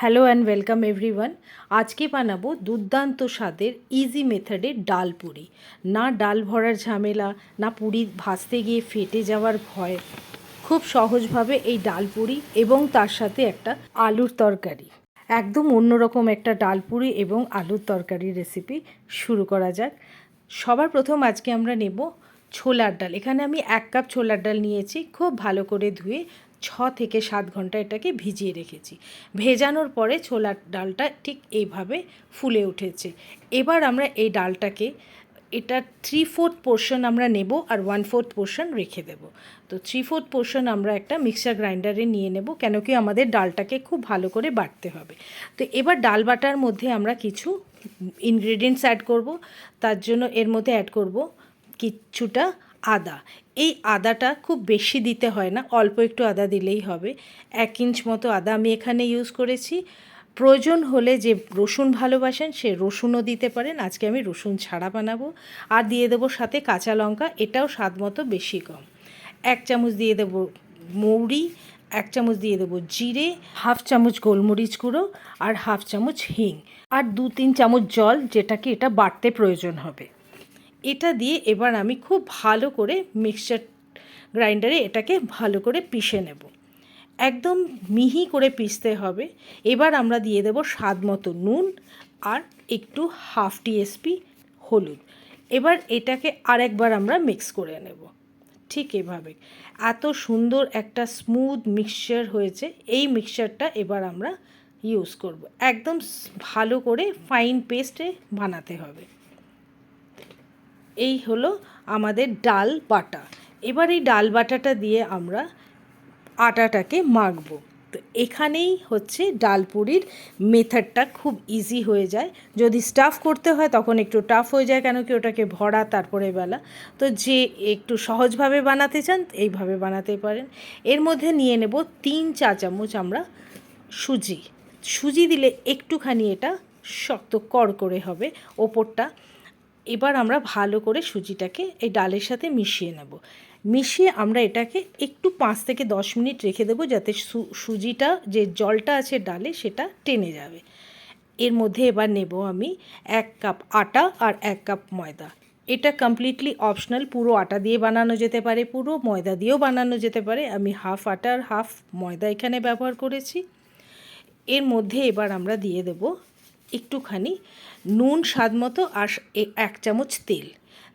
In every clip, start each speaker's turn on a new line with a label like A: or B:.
A: Hello and welcome everyone. আজকে বানাবো দুর্দান্ত স্বাদের ইজি মেথডে ডাল পুরি। না ডাল ভরার ঝামেলা, না পুরি ভাজতে গিয়ে ফেটে যাওয়ার ভয়। খুব সহজভাবে এই ডাল পুরি এবং তার সাথে একটা আলুর তরকারি। একদম অন্যরকম একটা ডাল পুরি এবং আলুর তরকারি রেসিপি শুরু করা যাক। সবার প্রথম আজকে আমরা নেব ছোলার ডাল। এখানে আমি এক কাপ ছোলার ডাল নিয়েছি। খুব ভালো করে ধুয়ে ছ থেকে সাত ঘণ্টা এটাকে ভিজিয়ে রেখেছি। ভেজানোর পরে ছোলার ডালটা ঠিক এইভাবে ফুলে উঠেছে। এবার আমরা এই ডালটাকে এটা থ্রি ফোর্থ পোর্শন আমরা নেব আর ওয়ান ফোর্থ পোর্শন রেখে দেব। তো থ্রি ফোর্থ পোর্শন আমরা একটা মিক্সার গ্রাইন্ডারে নিয়ে নেব, কেন কি আমাদের ডালটাকে খুব ভালো করে বাটতে হবে। তো এবার ডাল বাটার মধ্যে আমরা কিছু ইনগ্রেডিয়েন্টস অ্যাড করব, তার জন্য এর মধ্যে অ্যাড করব কিছুটা আদা। এই আদাটা খুব বেশি দিতে হয় না, অল্প একটু আদা দিলেই হবে। এক ইঞ্চ মতো আদা আমি এখানে ইউজ করেছি। প্রয়োজন হলে যে রসুন ভালোবাসেন, সে রসুনও দিতে পারেন। আজকে আমি রসুন ছাড়া বানাবো। আর দিয়ে দেবো সাথে কাঁচা লঙ্কা, এটাও স্বাদ মতো বেশি কম। এক চামচ দিয়ে দেবো মৌরি, এক চামচ দিয়ে দেবো জিরে, হাফ চামচ গোলমরিচ গুঁড়ো আর হাফ চামচ হিং। আর দু তিন চামচ জল, যেটাকে এটা বাটতে প্রয়োজন হবে। এটা দিয়ে এবার আমি খুব ভালো করে মিক্সচার গ্রাইন্ডারে এটাকে ভালো করে পিষে নেব। একদম মিহি করে পিষতে হবে। এবার আমরা দিয়ে দেব স্বাদ মতো নুন আর একটু হাফ টিএসপি হলুদ। এবার এটাকে আরেকবার আমরা মিক্স করে নেব। ঠিক এভাবে। এত সুন্দর একটা স্মুথ মিক্সচার হয়েছে। এই মিক্সচারটা এবার আমরা ইউজ করব। একদম ভালো করে ফাইন পেস্টে বানাতে হবে। এই হলো আমাদের ডাল বাটা। এবার এই ডাল বাটাটা দিয়ে আমরা আটাটাকে মাখবো। তো এখানেই হচ্ছে ডাল পুরির মেথডটা খুব ইজি হয়ে যায়। যদি স্টাফ করতে হয় তখন একটু টাফ হয়ে যায় কেন কি ওটাকে ভরা তারপরে বেলা। তো যে একটু সহজভাবে বানাতে চান এইভাবে বানাতে পারেন। এর মধ্যে নিয়ে নেব তিন চা চামচ আমরা সুজি। সুজি দিলে একটুখানি এটা শক্ত কর করে হবে ওপরটা। এবার আমরা ভালো করে সুজিটাকে এই ডালের সাথে মিশিয়ে নেব। মিশিয়ে আমরা এটাকে একটু পাঁচ থেকে দশ মিনিট রেখে দেবো যাতে সুজিটা, যে জলটা আছে ডালে সেটা টেনে যাবে। এর মধ্যে এবার নেব আমি এক কাপ আটা আর এক কাপ ময়দা। এটা কমপ্লিটলি অপশনাল পুরো আটা দিয়ে বানানো যেতে পারে, পুরো ময়দা দিয়েও বানানো যেতে পারে। আমি হাফ আটা আর হাফ ময়দা এখানে ব্যবহার করেছি। এর মধ্যে এবার আমরা দিয়ে দেব একটুখানি নুন, স্বাদ মতো আর এক চামচ তেল।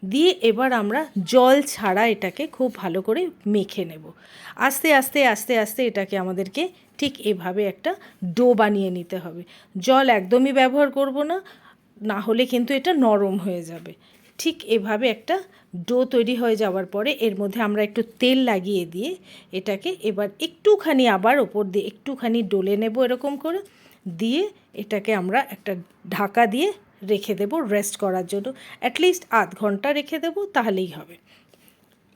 A: দিয়ে এবার আমরা জল ছাড়া এটাকে খুব ভালো করে মেখে নেব। আস্তে আস্তে আস্তে আস্তে এটাকে আমাদেরকে ঠিক এভাবে একটা ডো বানিয়ে নিতে হবে। জল একদমই ব্যবহার করব না না হলে কিন্তু এটা নরম হয়ে যাবে। ঠিক এভাবে একটা ডো তৈরি হয়ে যাওয়ার পরে এর মধ্যে আমরা একটু তেল লাগিয়ে দিয়ে এটাকে এবার একটুখানি আবার ওপর দিয়ে একটুখানি ডলে নেব এরকম করে। দিয়ে এটাকে আমরা একটা ঢাকা দিয়ে রেখে দেব রেস্ট করার জন্য। অ্যাটলিস্ট আধ ঘণ্টা রেখে দেব, তাহলেই হবে।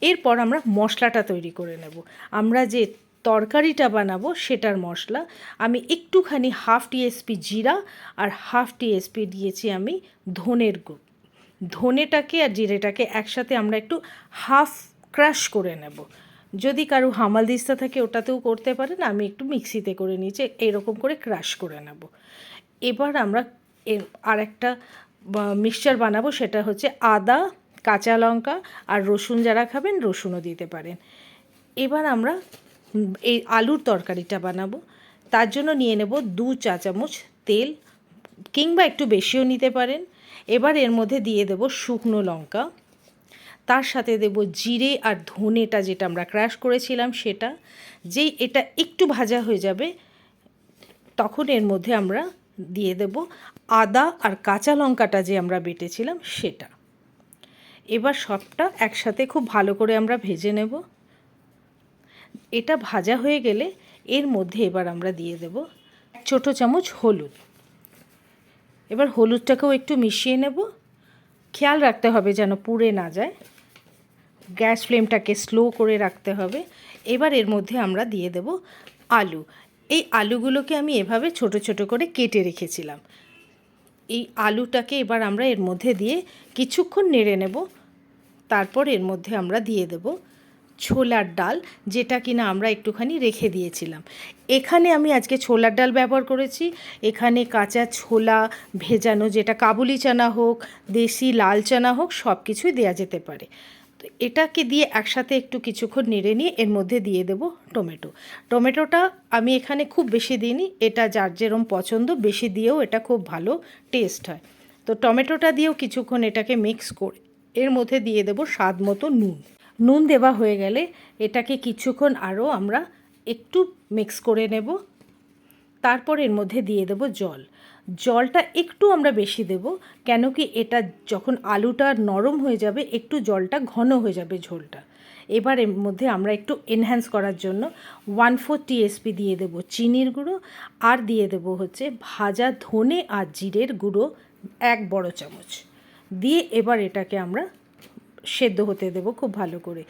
A: এরপর আমরা মশলাটা তৈরি করে নেব। আমরা যে তরকারিটা বানাবো, সেটার মশলা। আমি একটুখানি হাফ টিএসপি জিরা আর হাফ টিএসপি দিয়েছি আমি ধনের গুড়। ধনেটাকে আর জিরেটাকে একসাথে আমরা একটু হাফ ক্রাশ করে নেব। যদি কারও হামাল দিস্তা থাকে, ওটাতেও করতে পারেন, আমি একটু মিক্সিতে করে নিয়েছি, এরকম করে ক্রাশ করে নেব। এবার আমরা আর একটা মিক্সচার বানাবো, সেটা হচ্ছে আদা, কাঁচা লঙ্কা আর রসুন যারা খাবেন, রসুনও দিতে পারেন। এবার আমরা এই আলুর তরকারিটা বানাবো। তার জন্য নিয়ে নেব দু চা চামচ তেল, কিংবা একটু বেশিও নিতে পারেন। এবার এর মধ্যে দিয়ে দেব শুকনো লঙ্কা। তার সাথে দেব জিরে আর ধনেটা যেটা আমরা ক্র্যাশ করেছিলাম সেটা। যেই এটা একটু ভাজা হয়ে যাবে, তখন এর মধ্যে আমরা দিয়ে দেব আদা আর কাঁচা লঙ্কাটা যে আমরা বেটেছিলাম সেটা। এবার সবটা একসাথে খুব ভালো করে আমরা ভেজে নেব। এটা ভাজা হয়ে গেলে এর মধ্যে এবার আমরা দিয়ে দেব ছোটো চামচ হলুদ। এবার হলুদটাকেও একটু মিশিয়ে নেব। খেয়াল রাখতে হবে যেন পুড়ে না যায়। গ্যাস ফ্লেমটাকে স্লো করে রাখতে হবে। এবার এর মধ্যে আমরা দিয়ে দেব আলু। এই আলুগুলোকে আমি এভাবে ছোট ছোট করে কেটে রেখেছিলাম। এই আলুটাকে এবার আমরা এর মধ্যে দিয়ে কিছুক্ষণ নেড়ে নেব। তারপর এর মধ্যে আমরা দিয়ে দেব ছোলার ডাল, যেটা কিনা আমরা একটুখানি রেখে দিয়েছিলাম। এখানে আমি আজকে ছোলার ডাল ব্যবহার করেছি। এখানে কাঁচা ছোলা ভেজানো, যেটা কাবুলি চানা হোক, দেশি লাল চানা হোক সব কিছুই দেওয়া যেতে পারে। এটাকে দিয়ে একসাথে একটু কিছুক্ষণ নেড়ে নিয়ে এর মধ্যে দিয়ে দেব টমেটো। টমেটোটা আমি এখানে খুব বেশি দিইনি, এটা যার যেরম পছন্দ বেশি দিয়েও এটা খুব ভালো টেস্ট হয়। তো টমেটোটা দিয়েও কিছুক্ষণ এটাকে মিক্স করে এর মধ্যে দিয়ে দেব স্বাদ মতো নুন। নুন দেওয়া হয়ে গেলে এটাকে কিছুক্ষণ আরও আমরা একটু মিক্স করে নেব। তারপর এর মধ্যে দিয়ে দেব জল। জলটা একটু আমরা বেশি দেব, কেন কি এটা যখন আলুটা নরম হয়ে যাবে, একটু জলটা ঘন হয়ে যাবে ঝোলটা। এবার এর মধ্যে আমরা একটু এনহ্যান্স করার জন্য ওয়ান ফোর টিএসপি দিয়ে দেবো চিনির গুঁড়ো, আর দিয়ে দেবো হচ্ছে ভাজা ধনে আর জিরের গুঁড়ো এক বড় চামচ। দিয়ে এবার এটাকে আমরা সেদ্ধ হতে দেবো খুব ভালো করে।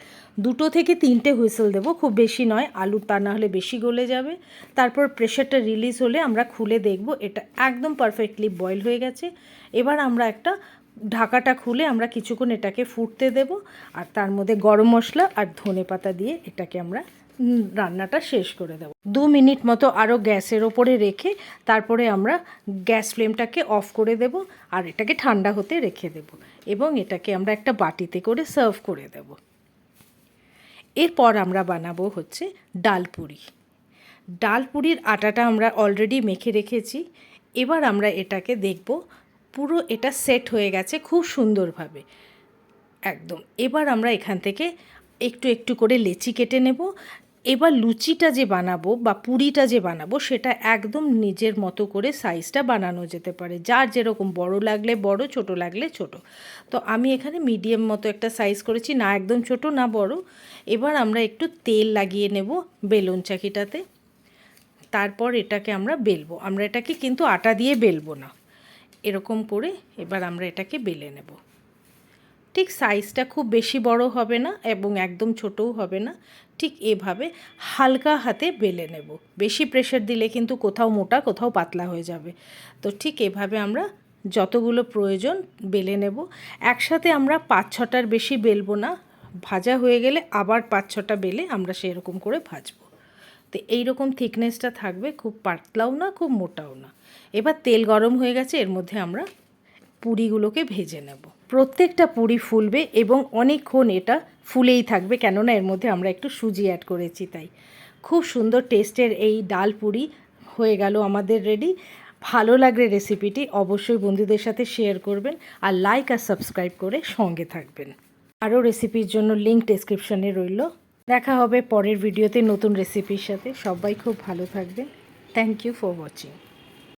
A: দুটো থেকে তিনটে হুইসেল দেবো, খুব বেশি নয় আলু তা না হলে বেশি গলে যাবে। তারপর প্রেশারটা রিলিজ হলে আমরা খুলে দেখব, এটা একদম পারফেক্টলি বয়েল হয়ে গেছে। এবার আমরা একটা ঢাকাটা খুলে আমরা কিছুক্ষণ এটাকে ফুটতে দেব, আর তার মধ্যে গরম মশলা আর ধনে পাতা দিয়ে এটাকে আমরা রান্নাটা শেষ করে দেবো। দু মিনিট মতো আরও গ্যাসের ওপরে রেখে তারপরে আমরা গ্যাস ফ্লেমটাকে অফ করে দেব আর এটাকে ঠান্ডা হতে রেখে দেব এবং এটাকে আমরা একটা বাটিতে করে সার্ভ করে দেব। এরপর আমরা বানাবো হচ্ছে ডাল পুরি। ডালপুরি ডালপুরির আটাটা আমরা অলরেডি মেখে রেখেছি। এবার আমরা এটাকে দেখব, পুরো এটা সেট হয়ে গেছে খুব সুন্দরভাবে। একদম। এবার আমরা এখান থেকে একটু একটু করে লেচি কেটে নেব। এবার লুচিটা যে বানাবো বা পুরিটা যে বানাবো, সেটা একদম নিজের মতো করে সাইজটা বানানো যেতে পারে। যার যেরকম বড় লাগলে বড়, ছোট লাগলে ছোট। তো আমি এখানে মিডিয়াম মতো একটা সাইজ করেছি, না একদম ছোট, না বড়। এবার আমরা একটু তেল লাগিয়ে নেব বেলুন চাকিটাতে। তারপর এটাকে আমরা বেলবো। আমরা এটাকে কিন্তু আটা দিয়ে বেলবো না। এরকম করে এবার আমরা এটাকে বেলে নেব। ঠিক সাইজটা খুব বেশি বড় হবে না এবং একদম ছোটও হবে না। ঠিক এভাবে হালকা হাতে বেলে নেব। বেশি প্রেশার দিলে কিন্তু কোথাও মোটা, কোথাও পাতলা হয়ে যাবে। তো ঠিক এভাবে আমরা যতগুলো প্রয়োজন বেলে নেব। একসাথে আমরা পাঁচ ছটার বেশি বেলবো না। ভাজা হয়ে গেলে আবার পাঁচ ছটা বেলে আমরা সেরকম করে ভাজবো। তো এই রকম থিকনেসটা থাকবে খুব পাতলাও না, খুব মোটাও না। এবার তেল গরম হয়ে গেছে, এর মধ্যে আমরা পুরিগুলোকে ভেজে নেব। প্রত্যেকটা পুরি ফুলবে এবং অনেকক্ষণ এটা ফুলেই থাকবে, কেননা এর মধ্যে আমরা একটু সুজি অ্যাড করেছি তাই। খুব সুন্দর টেস্টের এই ডাল পুরি হয়ে গেল আমাদের রেডি ভালো লাগলে রেসিপিটি অবশ্যই বন্ধুদের সাথে শেয়ার করবেন আর লাইক আর সাবস্ক্রাইব করে সঙ্গে থাকবেন। আরও রেসিপির জন্য লিঙ্ক ডেসক্রিপশনে রইল। দেখা হবে পরের ভিডিওতে নতুন রেসিপির সাথে। সবাই খুব ভালো থাকবেন। Thank you for watching